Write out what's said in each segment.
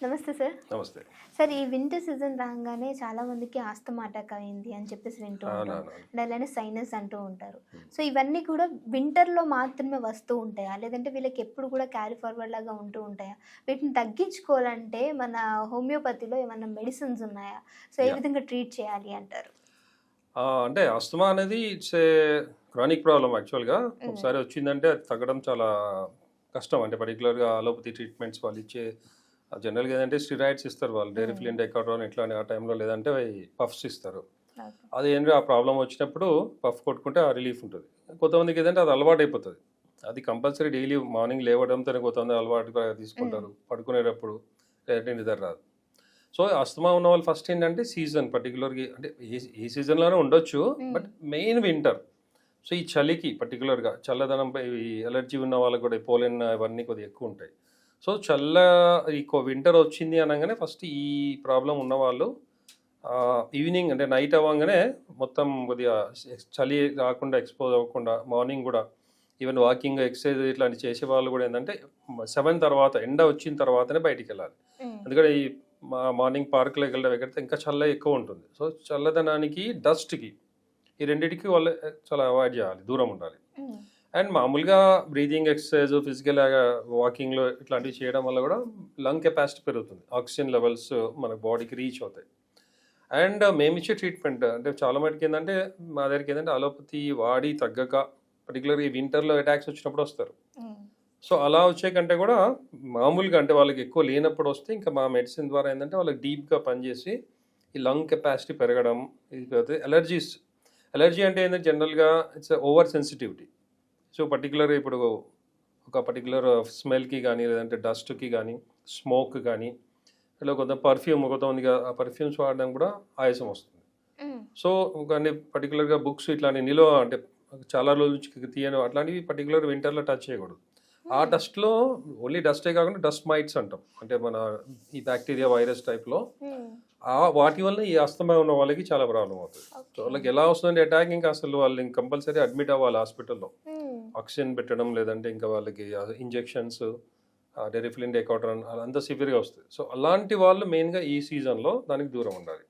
నమస్తే సార్ నమస్తే. సార్ ఈ వింటర్ సీజన్ రాగానే చాలా మందికి ఆస్తమా అటాక్ అయింది అని చెప్పేసి వింటూ ఉంటారు. అండ్ అలానే సైనస్ అంటూ ఉంటారు. సో ఇవన్నీ కూడా వింటర్లో మాత్రమే వస్తూ ఉంటాయా? లేదంటే వీళ్ళకి ఎప్పుడు కూడా క్యారీ ఫార్వర్డ్ లాగా ఉంటూ ఉంటాయా? వీటిని తగ్గించుకోవాలంటే మన హోమియోపతిలో ఏమైనా మెడిసిన్స్ ఉన్నాయా? సో ఏ. విధంగా ట్రీట్ చేయాలి అంటారు? అంటే అస్తమా అనేది ఇట్స్ ఏ క్రానిక్ ప్రాబ్లం యాక్చువల్గా ఒకసారి వచ్చిందంటే అది తగ్గడం చాలా కష్టం. అంటే పర్టికులర్గా అలోపతి ట్రీట్మెంట్స్ వాళ్ళు ఇచ్చే జనరల్గా ఏంటంటే స్టిరాయిడ్స్ ఇస్తారు వాళ్ళు. డెరిఫిలిన్ డెకాట్రాన్ ఇట్లా ఆ టైంలో లేదంటే పఫ్స్ ఇస్తారు. అది ఏంటంటే ఆ ప్రాబ్లం వచ్చినప్పుడు పఫ్ కొట్టుకుంటే ఆ రిలీఫ్ ఉంటుంది. కొంతమందికి ఏదంటే అది అలవాటు అయిపోతుంది. అది కంపల్సరీ డైలీ మార్నింగ్ లేవడంతో కొంతమంది అలవాటుగా తీసుకుంటారు. పడుకునేటప్పుడు లేదంటే నిద్ర రాదు. సో అస్తమా ఉన్న వాళ్ళు ఫస్ట్ ఏంటంటే సీజన్ పర్టికులర్గా అంటే ఏ ఏ సీజన్లోనే ఉండొచ్చు బట్ మెయిన్ వింటర్ సో ఈ చలికి పర్టికులర్గా చల్లదనంపై ఈ ఎలర్జీ ఉన్న వాళ్ళకి కూడా పోలెన్ ఇవన్నీ కొద్దిగా ఎక్కువ ఉంటాయి. సో చల్ల ఈ వింటర్ వచ్చింది అనగానే ఫస్ట్ ఈ ప్రాబ్లం ఉన్న వాళ్ళు ఈవినింగ్ అంటే నైట్ అవ్వగానే మొత్తం కొద్దిగా చలి రాకుండా ఎక్స్పోజ్ అవ్వకుండా మార్నింగ్ కూడా ఈవెన్ వాకింగ్ ఎక్సర్సైజ్ ఇట్లాంటి చేసే వాళ్ళు కూడా ఏంటంటే సెవెన్ తర్వాత ఎండ వచ్చిన తర్వాతనే బయటికి వెళ్ళాలి ఎందుకంటే ఈ మార్నింగ్ పార్క్లోకి వెళ్ళడం ఎక్కడితే ఇంకా చల్ల ఎక్కువ ఉంటుంది. సో చల్లదనానికి డస్ట్కి ఈ రెండింటికి వాళ్ళు చాలా అవాయిడ్ చేయాలి దూరం ఉండాలి. అండ్ మామూలుగా బ్రీతింగ్ ఎక్సర్సైజ్ ఫిజికల్ వాకింగ్లో ఇట్లాంటివి చేయడం వల్ల కూడా లంగ్ కెపాసిటీ పెరుగుతుంది. ఆక్సిజన్ లెవెల్స్ మన బాడీకి రీచ్ అవుతాయి. అండ్ మేము ఇచ్చే ట్రీట్మెంట్ అంటే చాలా మటుకు ఏంటంటే మా దగ్గరికి ఏంటంటే అలోపతి వాడి తగ్గక పర్టికులర్ ఈ వింటర్లో అటాక్స్ వచ్చినప్పుడు వస్తారు. సో అలా వచ్చే కంటే కూడా మామూలుగా అంటే వాళ్ళకి ఎక్కువ లేనప్పుడు వస్తే ఇంకా మా మెడిసిన్ ద్వారా ఏంటంటే వాళ్ళకి డీప్గా పనిచేసి ఈ లంగ్ కెపాసిటీ పెరగడం ఇది ఎలర్జీస్ ఎలర్జీ అంటే ఏంటంటే జనరల్గా it's over sensitivity so particular ఇప్పుడు ఒక పర్టికులర్ స్మెల్కి కానీ లేదంటే డస్ట్కి కానీ స్మోక్ కానీ ఇలా కొంత పర్ఫ్యూమ్ కొంతమందికి ఆ పర్ఫ్యూమ్స్ వాడడం కూడా ఆయాసం వస్తుంది. సో కానీ పర్టికులర్గా బుక్స్ ఇట్లాంటి నిలో అంటే చాలా రోజుల నుంచి తీయను అట్లాంటివి పర్టికులర్ వింటర్లో టచ్ చేయకూడదు. ఆ డస్ట్లో ఓన్లీ డస్టే కాకుండా డస్ట్ మైట్స్ అంటాం. అంటే మన ఈ బ్యాక్టీరియా వైరస్ టైప్లో ఆ వాటి వల్ల ఈ అస్తమా ఉన్న వాళ్ళకి చాలా ప్రాబ్లం అవుతుంది. సో వాళ్ళకి ఎలా వస్తుందంటే అటాక్ ఇంకా అసలు వాళ్ళు కంపల్సరీ అడ్మిట్ అవ్వాలి హాస్పిటల్లో. ఆక్సిజన్ పెట్టడం లేదంటే ఇంకా వాళ్ళకి ఇంజెక్షన్స్ డెరిఫిలిన్ డెకాట్రాన్ అదంతా సివియర్గా వస్తుంది సో అలాంటి వాళ్ళు మెయిన్గా ఈ సీజన్లో దానికి దూరం ఉండాలి.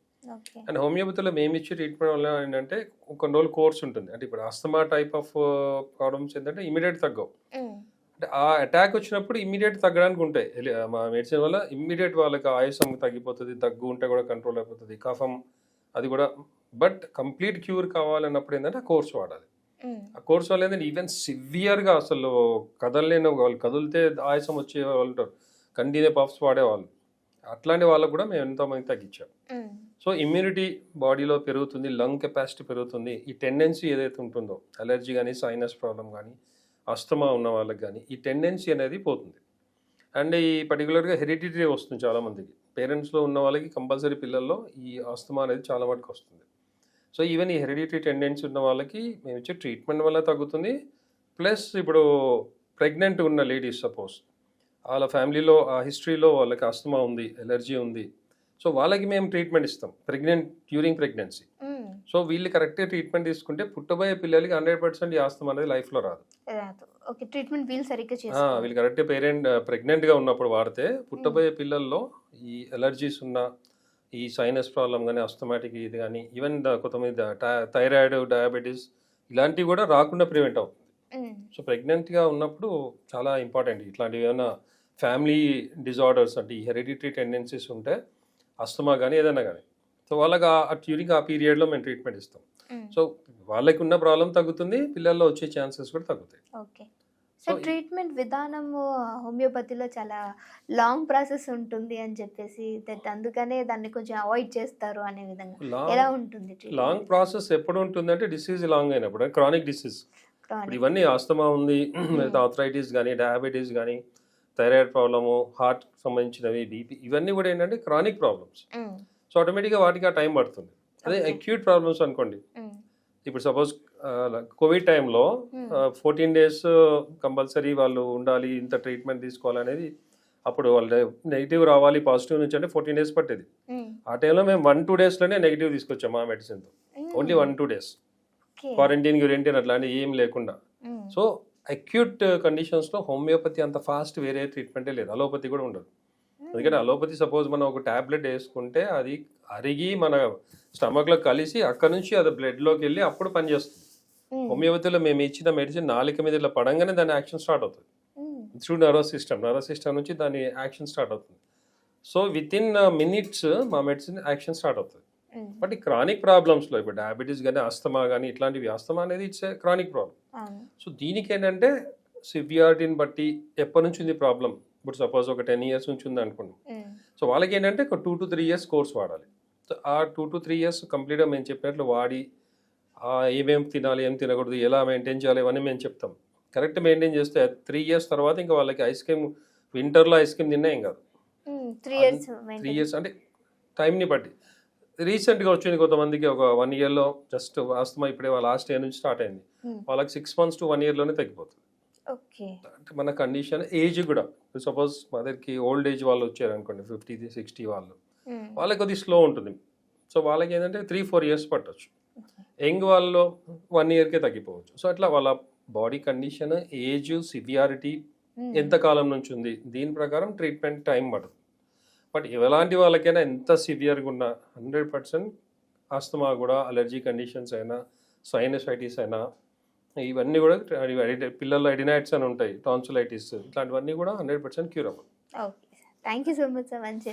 అండ్ హోమియోపతిలో మేము ఇచ్చే ట్రీట్మెంట్ వల్ల ఏంటంటే కొన్ని రోజులు కోర్స్ ఉంటుంది. అంటే ఇప్పుడు అస్తమా టైప్ ఆఫ్ ప్రాబ్లమ్స్ ఏంటంటే ఇమీడియట్ తగ్గవు. అంటే ఆ అటాక్ వచ్చినప్పుడు ఇమీడియట్ తగ్గడానికి ఉంటాయి. మా మెడిసిన్ వల్ల ఇమ్మీడియట్ వాళ్ళకి ఆయాసం తగ్గిపోతుంది దగ్గు ఉంటే కూడా కంట్రోల్ అయిపోతుంది కఫం అది కూడా. బట్ కంప్లీట్ క్యూర్ కావాలన్నప్పుడు ఏంటంటే కోర్స్ వాడాలి. ఆ కోర్స్ వల్ల ఏంటంటే ఈవెన్ సివియర్గా అసలు కదలలేని వాళ్ళు కదిలితే ఆయాసం వచ్చే వాళ్ళు ఉంటారు. కంటిన్యూ పఫ్స్ వాడేవాళ్ళు. అట్లాంటి వాళ్ళకు కూడా మేము ఎంతోమంది తగ్గించాం. సో ఇమ్యూనిటీ బాడీలో పెరుగుతుంది లంగ్ కెపాసిటీ పెరుగుతుంది. ఈ టెండెన్సీ ఏదైతే ఉంటుందో అలర్జీ కానీ సైనస్ ప్రాబ్లం కానీ అస్తమా ఉన్న వాళ్ళకి కానీ ఈ టెండెన్సీ అనేది పోతుంది. అండ్ ఈ పర్టికులర్గా హెరిడిటరీ వస్తుంది చాలామందికి. పేరెంట్స్లో ఉన్న వాళ్ళకి కంపల్సరీ పిల్లల్లో ఈ అస్తమా అనేది చాలా మటుకు వస్తుంది. సో ఈవెన్ ఈ హెరిడిటరీ టెండెన్సీ ఉన్న వాళ్ళకి మేము ఇచ్చే ట్రీట్మెంట్ వల్ల తగ్గుతుంది. ప్లస్ ఇప్పుడు ప్రెగ్నెంట్ ఉన్న లేడీస్ సపోజ్ వాళ్ళ ఫ్యామిలీలో ఆ హిస్టరీలో వాళ్ళకి అస్తమా ఉంది ఎలర్జీ ఉంది. సో వాళ్ళకి మేము ట్రీట్మెంట్ ఇస్తాం ప్రెగ్నెంట్ డ్యూరింగ్ ప్రెగ్నెన్సీ. సో వీళ్ళు కరెక్ట్గా ట్రీట్మెంట్ తీసుకుంటే పుట్టబోయే పిల్లలకి హండ్రెడ్ పర్సెంట్ ఈ ఆస్తమా అనేది లైఫ్లో రాదు. ఓకే ట్రీట్మెంట్ సరిగ్గా వీళ్ళు కరెక్ట్ పేరెంట్ ప్రెగ్నెంట్గా ఉన్నప్పుడు వాడితే పుట్టబోయే పిల్లల్లో ఈ ఎలర్జీస్ ఉన్న ఈ సైనస్ ప్రాబ్లం కానీ అస్తమాటిక్ ఇది కానీ ఈవెన్ కొంతమంది థైరాయిడ్ డయాబెటీస్ ఇలాంటివి కూడా రాకుండా ప్రివెంట్ అవుతుంది. సో ప్రెగ్నెంట్గా ఉన్నప్పుడు చాలా ఇంపార్టెంట్ ఇట్లాంటివి ఏమైనా ఫ్యామిలీ డిజార్డర్స్ అంటే ఈ హెరిడిటరీ టెండెన్సీస్ ఉంటే అస్తమా కానీ ఏదైనా కానీ సో వాళ్ళకి ఆ డ్యూరింగ్ ఆ పీరియడ్లో మేము ట్రీట్మెంట్ ఇస్తాం. సో వాళ్ళకి ఉన్న ప్రాబ్లం తగ్గుతుంది పిల్లల్లో వచ్చే ఛాన్సెస్ కూడా తగ్గుతాయి. ఓకే. సో ట్రీట్మెంట్ విధానము హోమియోపతిలో చాలా లాంగ్ ప్రాసెస్ ఉంటుంది అని చెప్పేసి అందుకనే దాన్ని కొంచెం అవాయిడ్ చేస్తారు అనే విధంగా. ఎలా లాంగ్ ఉంటుంది లాంగ్ ప్రాసెస్ ఎప్పుడు ఉంటుందంటే డిసీజ్ లాంగ్ అయినప్పుడు క్రానిక్ డిసీజ్. ఇవన్నీ ఆస్తమా ఉంది లేదా ఆథరైటిస్ కానీ డయాబెటీస్ కానీ థైరాయిడ్ ప్రాబ్లము హార్ట్ సంబంధించినవి బీపీ ఇవన్నీ కూడా ఏంటంటే క్రానిక్ ప్రాబ్లమ్స్. సో ఆటోమేటిక్గా వాటికి ఆ టైం పడుతుంది. అదే. అక్యూట్ ప్రాబ్లమ్స్ అనుకోండి. ఇప్పుడు సపోజ్ కోవిడ్ టైంలో ఫోర్టీన్ డేస్ కంపల్సరీ వాళ్ళు ఉండాలి ఇంత ట్రీట్మెంట్ తీసుకోవాలనేది అప్పుడు వాళ్ళు నెగిటివ్ రావాలి పాజిటివ్ నుంచి అంటే ఫోర్టీన్ డేస్ పట్టేది. ఆ టైంలో మేము వన్ టూ డేస్లోనే నెగిటివ్ తీసుకొచ్చాం మా మెడిసిన్తో only one two days. Quarantine quarantine అట్లాంటివి ఏం లేకుండా. సో అక్యూట్ కండిషన్స్లో హోమియోపతి అంత ఫాస్ట్ వేరే ట్రీట్మెంటే లేదు. అలోపతి కూడా ఉండదు. ఎందుకంటే అలోపతి సపోజ్ మనం ఒక టాబ్లెట్ వేసుకుంటే అది అరిగి మన స్టమక్లో కలిసి అక్కడ నుంచి అది బ్లడ్లోకి వెళ్ళి అప్పుడు పనిచేస్తుంది. హోమియోపతిలో మేము ఇచ్చిన మెడిసిన్ నాలుక మీద ఇట్లా పడంగానే దాని యాక్షన్ స్టార్ట్ అవుతుంది. Through nerve system nerve system నుంచి దాని యాక్షన్ స్టార్ట్ అవుతుంది. సో విత్ ఇన్ మినిట్స్ మా మెడిసిన్ యాక్షన్ స్టార్ట్ అవుతుంది. బట్ ఈ క్రానిక్ ప్రాబ్లమ్స్లో ఇప్పుడు డయాబెటీస్ కానీ అస్తమా కానీ ఇట్లాంటివి అస్తమా అనేది ఇట్స్ క్రానిక్ ప్రాబ్లం సో దీనికి ఏంటంటే సివియారిటీని బట్టి ఎప్పటి నుంచి ఉంది ప్రాబ్లం ఇప్పుడు సపోజ్ ఒక టెన్ ఇయర్స్ నుంచి ఉంది అనుకోండి. ఉమ్, సో వాళ్ళకి ఏంటంటే ఒక two to three years course వాడాలి. సో ఆ టూ టు త్రీ ఇయర్స్ కంప్లీట్గా మేము చెప్పినట్లు వాడి ఆ ఏమేం తినాలి ఏం తినకూడదు ఎలా మెయింటైన్ చేయాలి ఇవన్నీ మేము చెప్తాం. కరెక్ట్ మెయింటైన్ చేస్తే త్రీ ఇయర్స్ తర్వాత ఇంకా వాళ్ళకి ఐస్ క్రీమ్ వింటర్లో ఐస్ క్రీమ్ తిన్నా ఏం కాదు. త్రీ ఇయర్స్ త్రీ ఇయర్స్ అంటే టైంని బట్టి. రీసెంట్గా వచ్చింది కొంతమందికి ఒక వన్ ఇయర్లో జస్ట్ ఆస్తమా ఇప్పుడే లాస్ట్ ఇయర్ నుంచి స్టార్ట్ అయింది. వాళ్ళకి సిక్స్ మంత్స్ టు వన్ ఇయర్లోనే తగ్గిపోతుంది. ఓకే. అంటే మన కండిషన్ ఏజ్ కూడా. సపోజ్ మా దగ్గరికి ఓల్డ్ ఏజ్ వాళ్ళు వచ్చారు అనుకోండి ఫిఫ్టీ సిక్స్టీ వాళ్ళు. వాళ్ళకి కొద్దిగా స్లో ఉంటుంది. సో వాళ్ళకి ఏంటంటే త్రీ ఫోర్ ఇయర్స్ పట్టొచ్చు. యంగ్ వాళ్ళలో వన్ ఇయర్కే తగ్గిపోవచ్చు. సో అట్లా వాళ్ళ బాడీ కండిషన్ ఏజ్ సివియారిటీ ఎంత కాలం నుంచి ఉంది? దీని ప్రకారం ట్రీట్మెంట్ టైం పడుతుంది బట్ ఎలాంటి వాళ్ళకైనా ఎంత సివియర్గా ఉన్నా హండ్రెడ్ పర్సెంట్ ఆస్తమా కూడా అలర్జీ కండిషన్స్ అయినా సైనసైటిస్ అయినా ఇవన్నీ కూడా పిల్లల్లో ఎడినైట్స్ అని ఉంటాయి టాన్సులైటిస్ ఇట్లాంటివన్నీ కూడా hundred percent curable okay. Thank you so much sir మంచి